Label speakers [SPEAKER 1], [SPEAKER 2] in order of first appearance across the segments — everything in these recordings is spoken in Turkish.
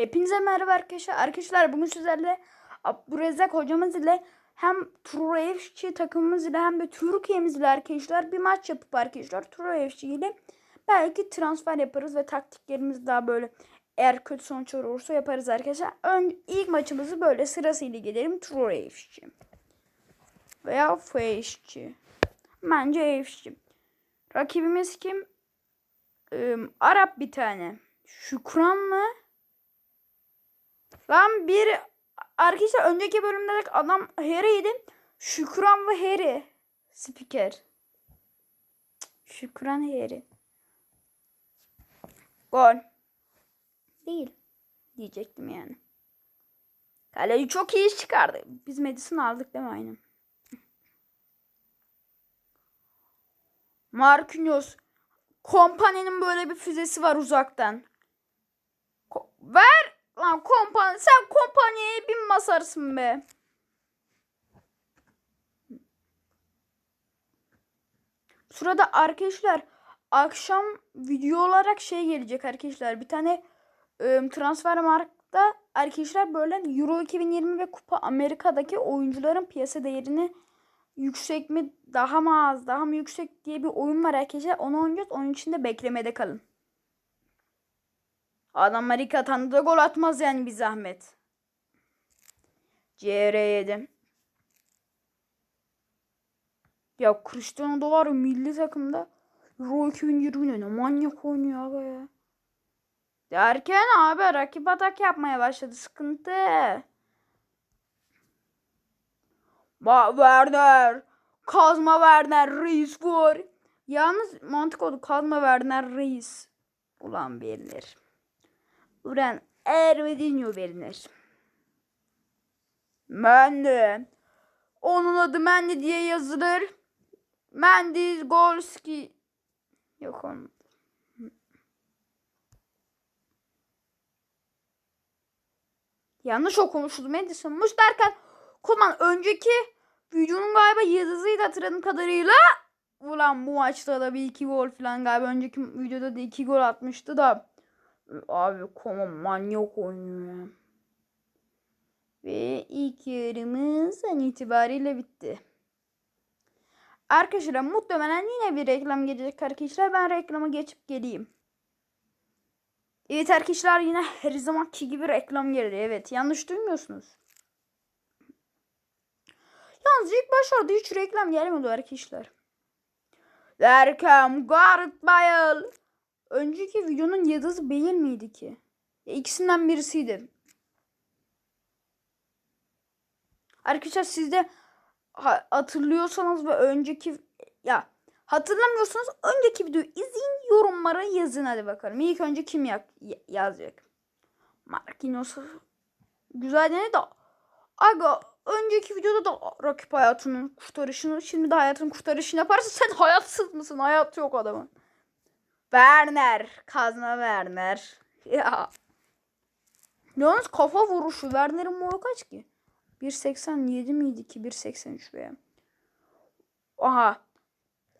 [SPEAKER 1] Hepinize merhaba arkadaşlar. Arkadaşlar bugün sizlerle Abdurrezzak hocamız ile hem True FC takımımız ile hem de Türkiye'miz ile arkadaşlar bir maç yapıp arkadaşlar True FC ile belki transfer yaparız ve taktiklerimiz daha böyle eğer kötü sonuçlar olursa yaparız arkadaşlar. Ön, ilk maçımızı böyle sırasıyla gidelim True FC veya FC. Bence FC. Rakibimiz kim? Ee, Arap bir tane. Şükran mı? Lan bir arkadaşlar önceki bölümde de adam Harry'ydi. Şükran ve Harry. Spiker. Şükran Harry. Gol. Değil. Diyecektim yani. Kaleci çok iyi çıkardı. Biz Madison aldık değil mi aynen? Marquinhos. Kompaninin böyle bir füzesi var uzaktan. Ko- ver lan kompanya. Sen kompanyaya bin basarsın be. Sırada arkadaşlar akşam video olarak şey gelecek arkadaşlar. Bir tane e, transfer markta arkadaşlar böyle Euro 2020 ve Kupa Amerika'daki oyuncuların piyasa değerini yüksek mi daha mı az daha mı yüksek diye bir oyun var arkadaşlar. Onu oynayacağız. Onun için de beklemede kalın. Adam ilk atan da gol atmaz yani bir zahmet. CR7. Ya Cristiano da var ya milli takımda. Euro 2020 ne manyak oynuyor abi ya. Derken abi rakip atak yapmaya başladı. Sıkıntı. Ba Werner. Kazma Werner. Reis var. Yalnız mantık oldu. Kazma Werner Reis. Ulan verilir. Ulan Ervedinho verilir. Mendy. Onun adı Mendy diye yazılır. Mendy Golski. Yok onun. Yanlış okumuşuz Madison'muş derken Kuman önceki videonun galiba yıldızıydı hatırladığım kadarıyla. Ulan bu maçta da bir iki gol falan galiba önceki videoda da iki gol atmıştı da. Abi Kuman manyak oynuyor. Ve ilk yarımız an itibariyle bitti. Arkadaşlar muhtemelen yine bir reklam gelecek arkadaşlar. Ben reklama geçip geleyim. Evet arkadaşlar yine her zamanki gibi reklam geldi. Evet yanlış duymuyorsunuz. Yalnız ilk başlarda hiç reklam gelmedi arkadaşlar. Derken Gareth Bale. Önceki videonun yıldızı Bale miydi ki? Ya, ikisinden birisiydi. Arkadaşlar siz de ha- hatırlıyorsanız ve önceki ya hatırlamıyorsanız önceki videoyu izleyin yorumlara yazın hadi bakalım. İlk önce kim ya- ya- yazacak? Marquinhos güzel denedi de aga önceki videoda da rakip hayatının kurtarışını şimdi de hayatının kurtarışını yaparsa sen hayatsız mısın? Hayat yok adamın. Werner. Kazma Werner. Ya. Yalnız kafa vuruşu. Werner'in boyu kaç ki? 1.87 miydi ki? 1.83 be. Aha.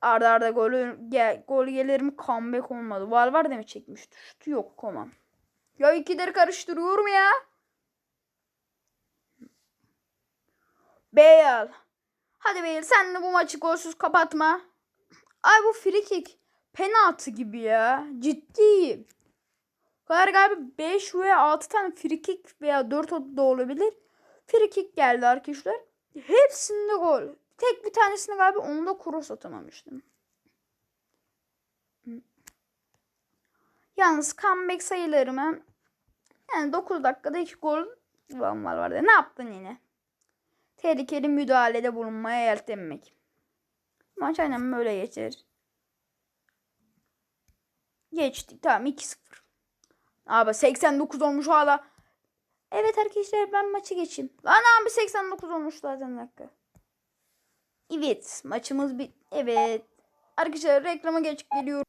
[SPEAKER 1] Arda arda golü gel, gol gelir mi comeback olmadı. Var var mi çekmişti. Şutu yok koma. Ya ikileri karıştırıyorum ya. Bale. Hadi Bale sen de bu maçı golsüz kapatma. Ay bu free kick penaltı gibi ya. Ciddiyim. kadar galiba 5 veya 6 tane free kick veya 4 da olabilir. Free kick geldi arkadaşlar. Hepsinde gol. Tek bir tanesini galiba onu da cross atamamıştım. Yalnız comeback sayılarıma yani 9 dakikada 2 gol var vardı. Ne yaptın yine? Tehlikeli müdahalede bulunmaya yeltenmek. Maç aynen böyle geçer. Geçtik. Tamam 2-0. Abi 89 olmuş hala. Evet arkadaşlar ben maçı geçeyim. Lan abi 89 olmuş zaten dakika. Evet maçımız bir evet. Arkadaşlar reklama geç geliyorum.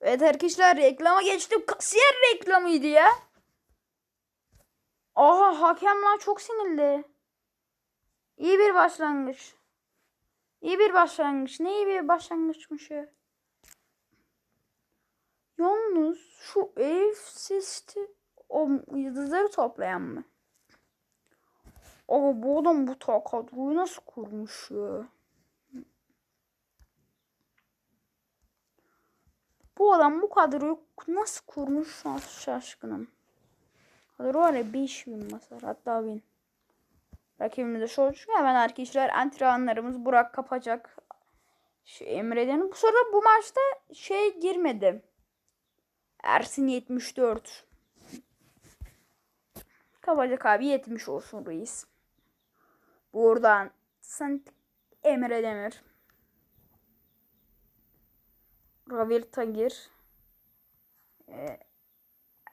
[SPEAKER 1] Evet arkadaşlar reklama geçtim. Kasiyer reklamıydı ya. Aha hakem lan çok sinirli. İyi bir başlangıç. İyi bir başlangıç. Ne iyi bir başlangıçmış ya. Yalnız şu ev sesi O yıldızları toplayan mı? Ama bu adam bu ta kadroyu nasıl kurmuş ya? Bu adam bu kadroyu nasıl kurmuş şaşkınım. Kadro var ya 5000 basar hatta 1000. Rakibimiz de çünkü hemen arkadaşlar antrenmanlarımız Burak kapacak. Şu Emre'den bu sırada bu maçta şey girmedi. Ersin 74. Kapacak abi 70 olsun reis. Buradan sen Emre Demir. Ravil Tagir. Ee,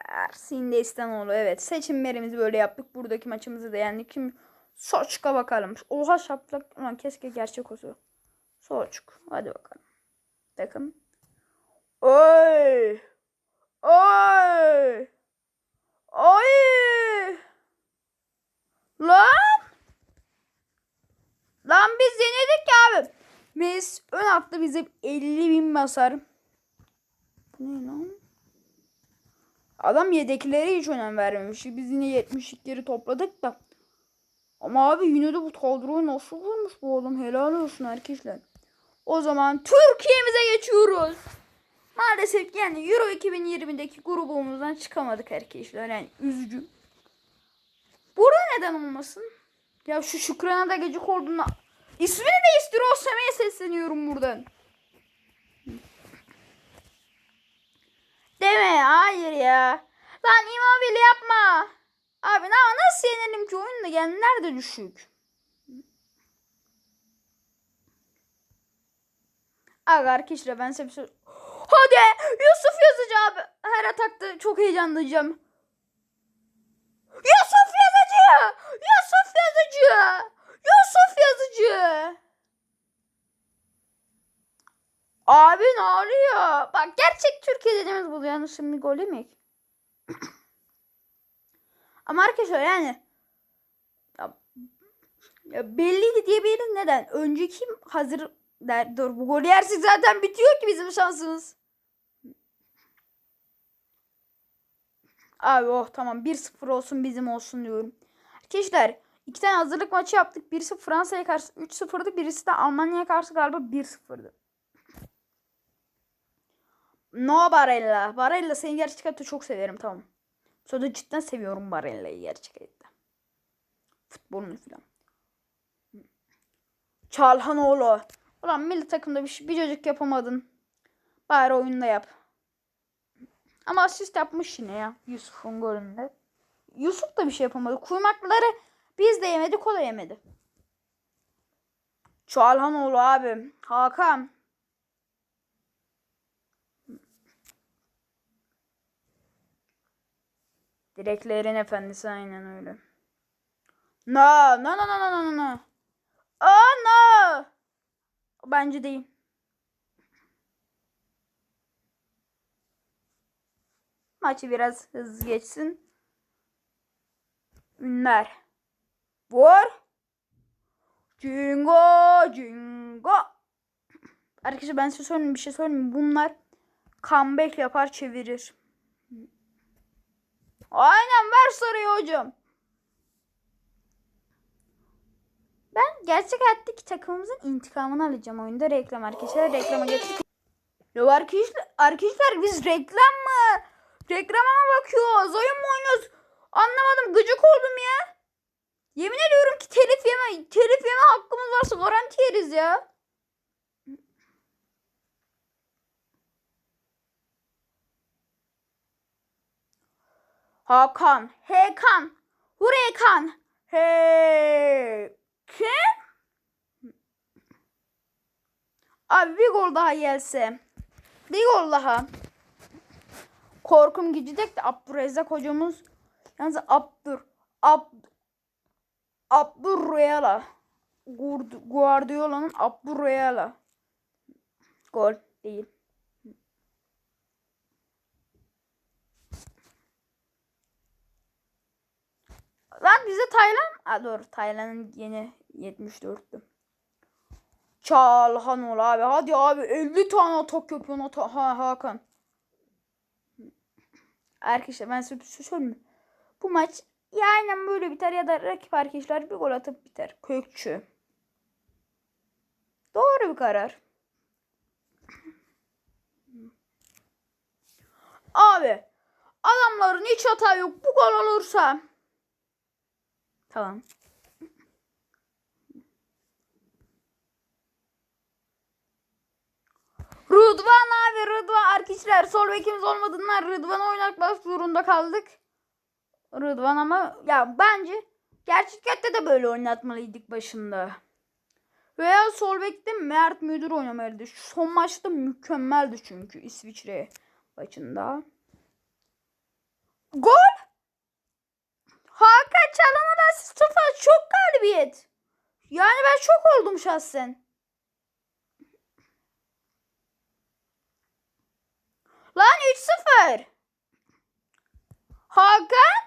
[SPEAKER 1] Ersin Destanoğlu. Evet seçimlerimizi böyle yaptık. Buradaki maçımızı da yendik. Kim? Soçka bakalım. Oha şaplak. Ulan keşke gerçek olsa. Soçuk. Hadi bakalım. Takım. Oy. Oy. Oy. Lan. Lan biz yenedik ya abi. Biz ön hafta bize 50 bin basar. Ne lan? Adam yedekleri hiç önem vermemiş. Biz yine 72'leri topladık da. Ama abi yine de bu kadroyu nasıl kurmuş bu adam? Helal olsun arkadaşlar. O zaman Türkiye'mize geçiyoruz. Maalesef yani Euro 2020'deki grubumuzdan çıkamadık arkadaşlar. Yani üzücü. Burada neden olmasın? Ya şu Şükran'a da gecik olduğunda ismini değiştir o Sem'e sesleniyorum buradan. Deme hayır ya. Lan Immobile yapma. Abi na nasıl yenelim ki oyunda yani nerede düşük? Aga arkadaşlar ben size bir şey... Hadi Yusuf abi. Her atakta çok heyecanlanacağım. Yusuf Yazıcı! Yusuf Yazıcı! Yusuf Yazıcı! Abi ne oluyor? Bak gerçek Türkiye dediğimiz bu. Yani şimdi gol yemek. Ama arkadaşlar yani ya, ya belliydi diyebilirim neden? Önceki hazır der, dur bu golü yersek zaten bitiyor ki bizim şansımız. Abi oh tamam 1-0 olsun bizim olsun diyorum. Arkadaşlar iki tane hazırlık maçı yaptık. Birisi Fransa'ya karşı 3-0'dı. Birisi de Almanya'ya karşı galiba 1-0'dı. No Barella. Barella seni gerçek çok severim tamam. Sonra cidden seviyorum Barella'yı gerçek. Futbolunu filan. Çalhanoğlu. Ulan milli takımda bir, bir çocuk yapamadın. Bari oyunda yap. Ama asist yapmış yine ya. Yusuf'un golünde. Yusuf da bir şey yapamadı. Kuymakları biz de yemedik o da yemedi. Çalhanoğlu abi. Hakan. Direklerin efendisi aynen öyle. No, no, no, no, no, no, no. Oh no. Bence değil. Maçı biraz hızlı geçsin. Ünler. Vur. Cingo, cingo. Arkadaşlar ben size söyleyeyim bir şey söyleyeyim. Bunlar comeback yapar çevirir. Aynen ver sarıyı hocam. Ben gerçek hayattaki takımımızın intikamını alacağım oyunda reklam arkadaşlar. Reklama geçtik. Arkadaşlar, arkadaşlar biz reklam? Reklama mı bakıyoruz? Oyun mu oynuyoruz? Anlamadım gıcık oldum ya. Yemin ediyorum ki telif yeme, telif yeme hakkımız varsa garanti yeriz ya. Hakan, Hekan, Hurekan, He kim? Abi bir gol daha gelse. Bir gol daha. Korkum gidecek de Abdurrezzak hocamız yalnız Abdur Ab Abdurreala Guardiola'nın Abdurreala gol değil. Lan bize Taylan... Ha doğru Taylan'ın yeni 74'tü. Çalhanoğlu abi. Hadi abi 50 tane atak yapıyorsun ata ha Hakan. Arkadaşlar ben size bir şey? Bu maç ya aynen böyle biter ya da rakip arkadaşlar bir gol atıp biter. Kökçü. Doğru bir karar. Abi adamların hiç hata yok. Bu gol olursa. Tamam. Rıdvan abi Rıdvan arkadaşlar sol bekimiz olmadığından Rıdvan'ı oynatmak zorunda kaldık. Rıdvan ama ya bence gerçekten de böyle oynatmalıydık başında. Veya sol bekte Mert Müdür oynamalıydı. Son maçta mükemmeldi çünkü İsviçre maçında. Gol! Hakan Çalhanoğlu asist. Çok galibiyet. Yani ben çok oldum şahsen. Lan 3-0. Hakan.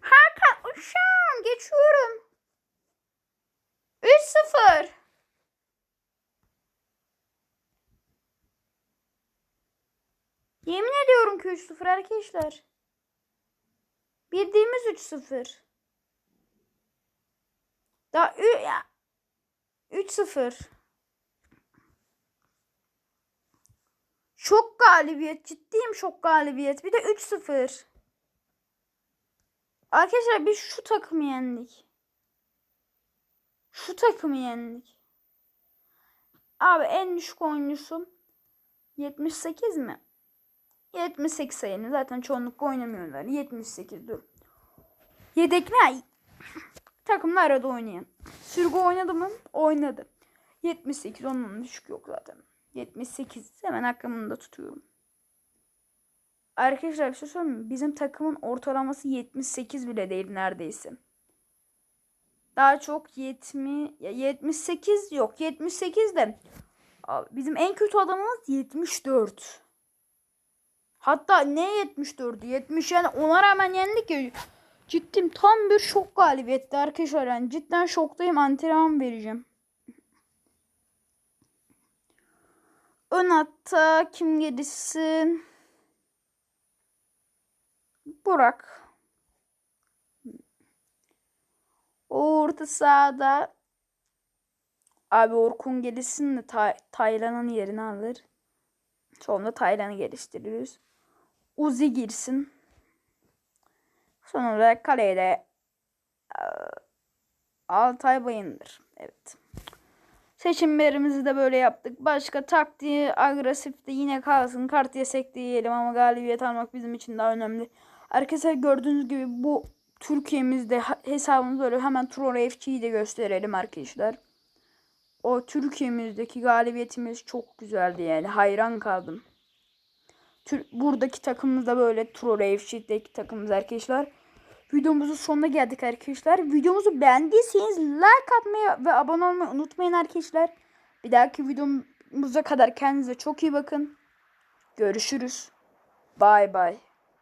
[SPEAKER 1] Hakan uşağım geçiyorum. 3-0. Yemin ediyorum ki 3-0 arkadaşlar. Bildiğimiz 3-0. Daha ü ya 3-0. Şok galibiyet. Ciddiyim şok galibiyet. Bir de 3-0. Arkadaşlar biz şu takımı yendik. Şu takımı yendik. Abi en düşük oyuncusum 78 mi? 78 sayını zaten çoğunlukla oynamıyorlar. 78 dur. Yedek ne? Takımda arada oynayan. Sürgü oynadı mı? Oynadı. 78 onun düşük yok zaten. 78 hemen aklımda tutuyorum. Arkadaşlar bir şey söyleyeyim mi? Bizim takımın ortalaması 78 bile değil neredeyse. Daha çok 70 ya 78 yok 78 de bizim en kötü adamımız 74. Hatta ne 74'ü 70 yani ona rağmen yendik ya. Ciddim tam bir şok galibiyetti arkadaşlar yani cidden şoktayım antrenman vereceğim. Ön hatta kim gelirsin? Burak. Orta sahada abi Orkun gelirsin de Tay Taylan'ın yerini alır. Sonra Taylan'ı geliştiririz. Uzi girsin. Son olarak kaleye de Altay Bayındır. Evet. Seçimlerimizi de böyle yaptık. Başka taktiği agresif de yine kalsın. Kart yesek de yiyelim ama galibiyet almak bizim için daha önemli. Arkadaşlar gördüğünüz gibi bu Türkiye'mizde hesabımız böyle hemen Troll FC'yi de gösterelim arkadaşlar. O Türkiye'mizdeki galibiyetimiz çok güzeldi yani hayran kaldım. Tür- buradaki takımımız da böyle Troll FC'deki takımımız arkadaşlar. Videomuzun sonuna geldik arkadaşlar. Videomuzu beğendiyseniz like atmayı ve abone olmayı unutmayın arkadaşlar. Bir dahaki videomuza kadar kendinize çok iyi bakın. Görüşürüz. Bay bay.